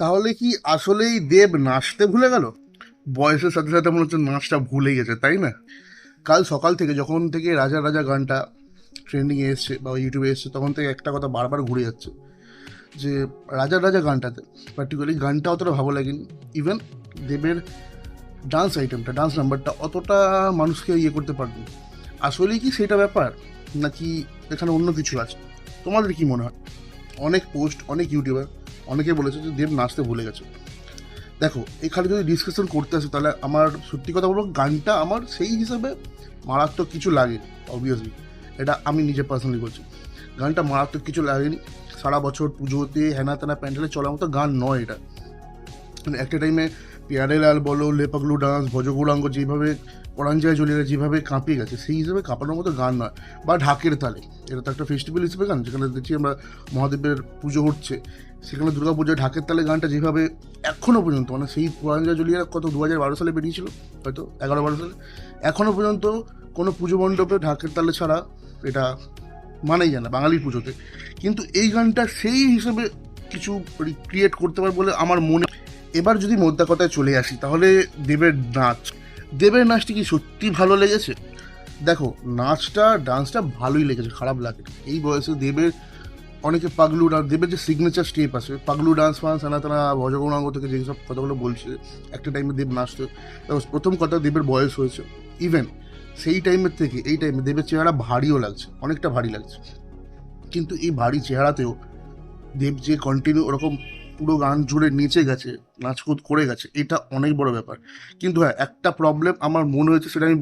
তাহলে কি আসলেই দেব নাচতে ভুলে গেল? বয়সের সাথে সাথে মনে হচ্ছে নাচটা ভুলে গেছে, তাই না? কাল সকাল থেকে, যখন থেকে রাজা রাজা গানটা ট্রেন্ডিংয়ে এসছে বা ইউটিউবে এসছে, তখন থেকে একটা কথা বারবার ঘুরে যাচ্ছে যে রাজা রাজা গানটাতে। পার্টিকুলারলি গানটা অতটা ভালো লাগেনি। ইভেন দেবের ডান্স আইটেমটা ডান্স নাম্বারটা অতটা মানুষকে ইয়ে করতে পারেনি। আসলেই কি সেটা ব্যাপার? নাকি এখানে অন্য কিছু আছে? তোমাদের কি মনে হয়? অনেক পোস্ট অনেক ইউটিউবার অনেকে বলেছে যে দেব নাচতে ভুলে গেছে। দেখো, এখানে যদি ডিসকাশন করতে আসে, তাহলে আমার সত্যি কথা বলব, গানটা আমার সেই হিসাবে মারাত্মক কিছু লাগে অবভিয়াসলি এটা আমি নিজে পার্সোনালি বলছি। গানটা মারাত্মক কিছু লাগেনি। সারা বছর পুজোতে হেনা তেনা প্যান্ডেলে চলার মতো গান নয় এটা। মানে একটা টাইমে পিয়ারে লাল বলো, লেপাগলু ডান্স ভজগৌরাঙ্গ যেভাবে পরাঞ্জয় জলিরা যেভাবে কাঁপিয়ে গেছে, সেই হিসেবে কাঁপানোর মতো গান নয়। বা ঢাকের তালে, এটা তো একটা ফেস্টিভ্যাল হিসেবে গান, যেখানে দেখছি আমরা মহাদেবের পুজো হচ্ছে, সেখানে দুর্গা পুজোয় ঢাকের তালে গানটা যেভাবে এখনও পর্যন্ত মানে সেই পরাঞ্জয় জলিয়া কত দু হাজার বারো সালে বেরিয়েছিল? হয়তো এগারো বারো সালে? এখনও পর্যন্ত কোনো পুজো মণ্ডপে ঢাকের তালে ছাড়া এটা মানেই যায় না, বাঙালির পুজোতে। কিন্তু এই গানটা সেই হিসেবে কিছু ক্রিয়েট করতে পারে বলে আমার মনে এবার যদি মোদ্দা কথায় চলে আসি, তাহলে দেবের নাচ। দেবের নাচটি কি সত্যি ভালো লেগেছে? দেখো, নাচটা, ডান্সটা ভালোই লেগেছে, খারাপ লাগে এই বয়সে দেবের অনেকে পাগলু ডান্স, দেবের যে সিগনেচার স্টেপ আছে, পাগলু ডান্স ফান্স আনা তারা ভজগৌরাঙ্গ থেকে যেসব কথাগুলো বলছে, একটা টাইমে দেব নাচতো। প্রথম কথা দেবের বয়স হয়েছে। ইভেন সেই টাইমের থেকে, এই টাইমে দেবের চেহারা ভারীও লাগছে, অনেকটা ভারী লাগছে। কিন্তু এই ভারী চেহারাতেও দেব যে কন্টিনিউ ওরকম পুরো গান জুড়ে নেচে গেছে, নাচকুদ করে গেছে, এটা অনেক বড় ব্যাপার। কিন্তু হ্যাঁ একটা প্রবলেম আমার মনে হয়েছে সেটা আমি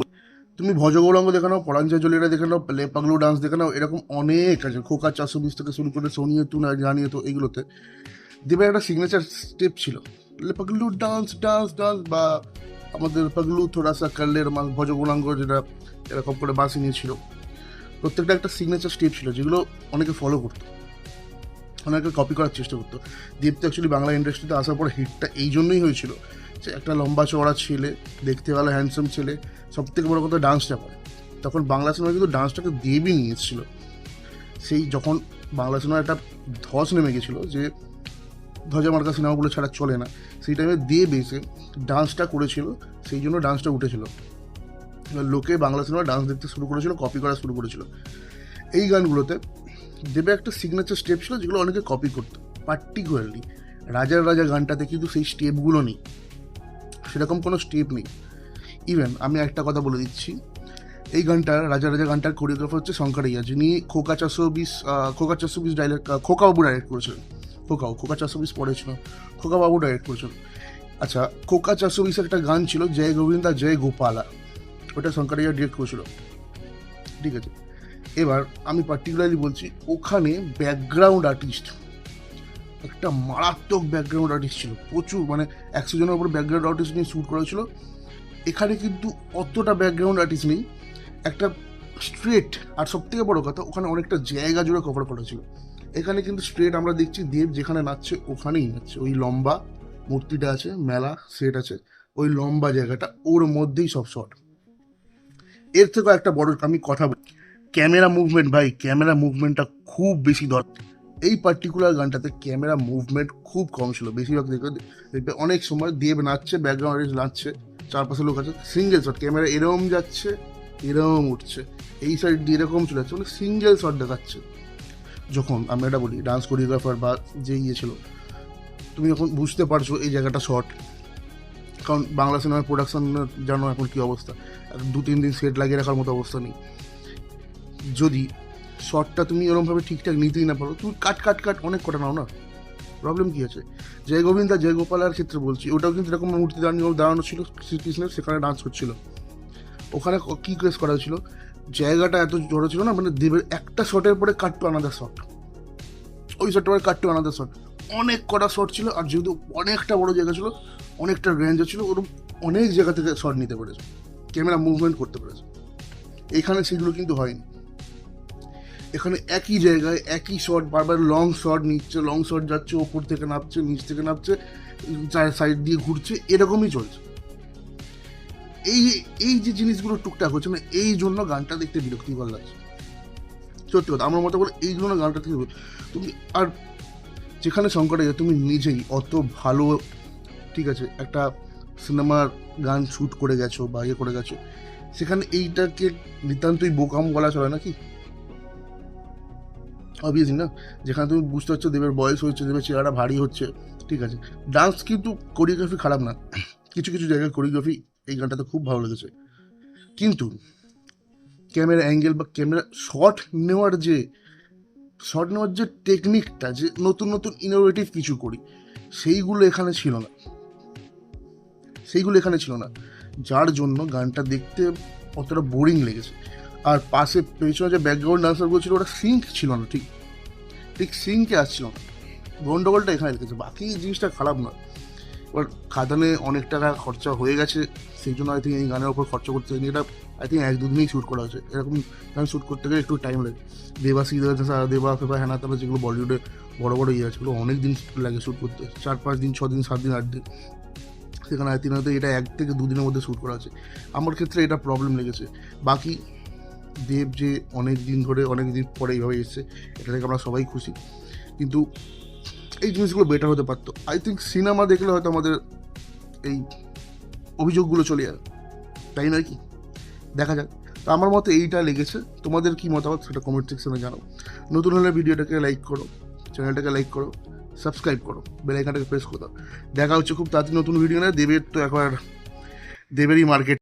তুমি ভজগৌরাঙ্গ দেখে নাও পরাঞ্জয় জলিরা দেখে নাও লে পাগলু ডান্স দেখে নাও, এরকম অনেক আছে। খোকা বিশ থেকে শুরু করে সোনিয়ে তু না জানিয়ে তো এগুলোতে। দেবের একটা সিগনেচার স্টেপ ছিল। পাগলু ডান্স ডান্স ডান্স বা আমাদের পাগলু থোড়া সা কাল্লের মাল ভজগৌরাঙ্গ যেটা, এরকম করে বাসি নিয়েছিল। প্রত্যেকটা একটা সিগনেচার স্টেপ ছিল, যেগুলো অনেকে ফলো করতো। অনেকে কপি করার চেষ্টা করতো। দেব তো অ্যাকচুয়ালি বাংলা ইন্ডাস্ট্রিতে আসার পর হিটটা এই জন্যই হয়েছিল যে একটা লম্বা চওড়া ছেলে, দেখতে ভালো হ্যান্ডসাম ছেলে সব থেকে বড় কথা ডান্সটা করে। তখন বাংলা সিনেমা কিন্তু ডান্সটাকে দেবই নিয়ে এসেছিল। সেই যখন বাংলা সিনেমা একটা ধস নেমে গেছিল যে ধ্বজা মার্কা সিনেমাগুলো ছাড়া চলে না, সেই টাইমে দেব এসে ডান্সটা করেছিল, সেই জন্য ডান্সটা উঠেছিল। লোকে বাংলা সিনেমা ডান্স দেখতে শুরু করেছিল কপি করা শুরু করেছিল। এই গানগুলোতে দেবে একটা সিগনেচার স্টেপ ছিল যেগুলো অনেকে কপি করতো পার্টিকুলারলি রাজার রাজা গানটাতে কিন্তু সেই স্টেপগুলো নেই, সেরকম কোনো স্টেপ নেই। ইভেন আমি একটা কথা বলে দিচ্ছি, এই গানটার রাজা রাজা গানটার কোরিওগ্রাফার হচ্ছে শঙ্করাইয়া, যিনি খোকা চারশো বিশ খোকা চারশো বিশ ডাইরেক্ট খোকা বাবু ডাইরেক্ট করেছিলেন। খোকাও, খোকা চারশো বিশ পড়েছিল খোকা বাবু ডাইরেক্ট করেছিলেন। আচ্ছা খোকা চারশো বিশের একটা গান ছিল, জয় গোবিন্দা জয় গোপালা, ওটা শঙ্করাইয়া ডিরেক্ট করেছিল। ঠিক আছে। এবার আমি পার্টিকুলারলি বলছি, ওখানে ব্যাকগ্রাউন্ড আর্টিস্ট একটা মারাত্মক ব্যাকগ্রাউন্ড আর্টিস্ট ছিল, প্রচুর মানে একশো জনের উপর ব্যাকগ্রাউন্ড আর্টিস্ট নিয়ে শ্যুট করা হয়েছিল। এখানে কিন্তু অতটা ব্যাকগ্রাউন্ড আর্টিস্ট নেই। একটা স্ট্রেট আর সব থেকে বড় কথা, ওখানে অনেকটা জায়গা জুড়ে কভার করা ছিল এখানে কিন্তু স্ট্রেট আমরা দেখছি, দেব যেখানে নাচছে, ওখানেই নাচছে। ওই লম্বা মূর্তিটা আছে, মেলা সেট আছে, ওই লম্বা জায়গাটা, ওর মধ্যেই সব শট এর থেকেও একটা বড় আমি কথা ক্যামেরা মুভমেন্ট ভাই, ক্যামেরা মুভমেন্টটা খুব বেশি দরকার এই পার্টিকুলার গানটাতে ক্যামেরা মুভমেন্ট খুব কম ছিল। বেশিরভাগ দেখবে দেখবে অনেক সময় দেব নাচছে ব্যাকগ্রাউন্ড আর্টিস্ট নাচছে চারপাশে লোক আছে সিঙ্গেল শট ক্যামেরা এরম যাচ্ছে, এরম উঠছে। এই সাইড দিয়ে এরকম চলে যাচ্ছে মানে সিঙ্গেল শট দেখাচ্ছে। যখন আমি এটা বলি ডান্স কোরিওগ্রাফার বা যে ইয়ে ছিল, তুমি যখন বুঝতে পারছ এই জায়গাটা শর্ট কারণ বাংলা সিনেমার প্রোডাকশন জানো এখন কি অবস্থা? দু তিন দিন সেট লাগিয়ে রাখার মতো অবস্থা নেই। যদি শর্টটা তুমি এরকমভাবে ঠিকঠাক নিতেই না পারো, তুমি কাট কাট কাট অনেক কটা নাও না? প্রবলেম কী আছে? জয় গোবিন্দ আর জয় গোপালার ক্ষেত্রে বলছি, ওটাও কিন্তু এরকম মূর্তি দাঁড়িয়ে দাঁড়ানো ছিল, শ্রীকৃষ্ণের, সেখানে ডান্স হচ্ছিল। ওখানে কী কেস করা হয়েছিল জায়গাটা এত জড়ো ছিল না মানে দেবের একটা শটের পরে কাট টু আনাদার শট ওই শটের পরে কাট টু আনাদার শট অনেক কটা শট ছিল, আর যেহেতু অনেকটা বড় জায়গা ছিল, অনেকটা রেঞ্জ ছিল ওরকম অনেক জায়গা থেকে শট নিতে পেরেছে। ক্যামেরা মুভমেন্ট করতে পেরেছে। এখানে সেগুলো কিন্তু হয়নি। এখানে একই জায়গায় একই শট বারবার লং শট নিচ্ছে লং শট যাচ্ছে, ওপর থেকে নামছে নিচ থেকে নামছে চার সাইড দিয়ে ঘুরছে, এরকমই চলছে। এই এই যে জিনিসগুলো টুকটাক হচ্ছে না, এই জন্য গানটা দেখতে বিরক্তিকর লাগছে। সত্যি কথা, আমার মতো বলে এই জন্য গানটা থেকে তুমি, আর যেখানে শঙ্করে তুমি নিজেই অত ভালো, ঠিক আছে, একটা সিনেমার গান শ্যুট করে গেছো বা ইয়ে করে গেছো, সেখানে এইটাকে নিতান্তই বোকাম বলা চলে নাকি? অবভিয়াসলি না? যেখানে তুমি বুঝতে পারছ দেবের বয়স হচ্ছে, দেবের চেহারা ভারী হচ্ছে, ঠিক আছে? ডান্স কিন্তু কোরিওগ্রাফি খারাপ না। কিছু কিছু জায়গায় কোরিওগ্রাফি এই গানটাতে খুব ভালো লেগেছে। কিন্তু ক্যামেরা অ্যাঙ্গেল বা ক্যামেরা শট নেওয়ার যে শট নেওয়ার যে টেকনিকটা যে নতুন নতুন ইনোভেটিভ কিছু করি, সেইগুলো এখানে ছিল না। সেইগুলো এখানে ছিল না। যার জন্য গানটা দেখতে অতটা বোরিং লেগেছে। আর পাশে পেছনে যে ব্যাকগ্রাউন্ড ডান্সারগুলো ছিল ওটা সিঙ্ক ছিল না, ঠিক? ঠিক সিঙ্কে আসছিল। না গন্ডগোলটা এখানে লেগেছে বাকি জিনিসটা খারাপ নয়। এবার খাদানে অনেক টাকা খরচা হয়ে গেছে, সেই জন্য আই থিঙ্ক এই গানের ওপর খরচা করতে হয়নি। এটা আই থিঙ্ক এক দুদিনেই শ্যুট করা হয়েছে। এরকম গান শ্যুট করতে গেলে একটু টাইম লাগে। দেবা দেবা, ফেবা হ্যানা তারা যেগুলো বলিউডে বড় বড় ইয়ে আছে অনেক দিন লাগে শ্যুট করতে। চার পাঁচ দিন, ছ দিন, সাত দিন, আট দিন। সেখানে আই থিঙ্ক হয়তো এটা এক থেকে দুদিনের মধ্যে শ্যুট করা আছে আমার ক্ষেত্রে এটা প্রবলেম লেগেছে। বাকি দেব যে অনেক দিন ধরে, অনেক দিন পরে এইভাবে এসছে, এটা থেকে আমরা সবাই খুশি। কিন্তু এই জিনিসগুলো বেটার হতে পারতো। আই থিঙ্ক সিনেমা দেখলে হয়তো আমাদের এই অভিযোগগুলো চলে যাবে। তাই নয় কি? দেখা যাক। তো আমার মতে এইটা লেগেছে। তোমাদের কি মতামত সেটা কমেন্ট সেকশনে জানাও। নতুন হলে ভিডিওটাকে লাইক করো চ্যানেলটাকে লাইক করো সাবস্ক্রাইব করো বেলাইকানটাকে প্রেস করে দাও। দেখা হচ্ছে খুব তাড়াতাড়ি নতুন ভিডিও নেয়। দেবের তো একবার, দেবেরই মার্কেট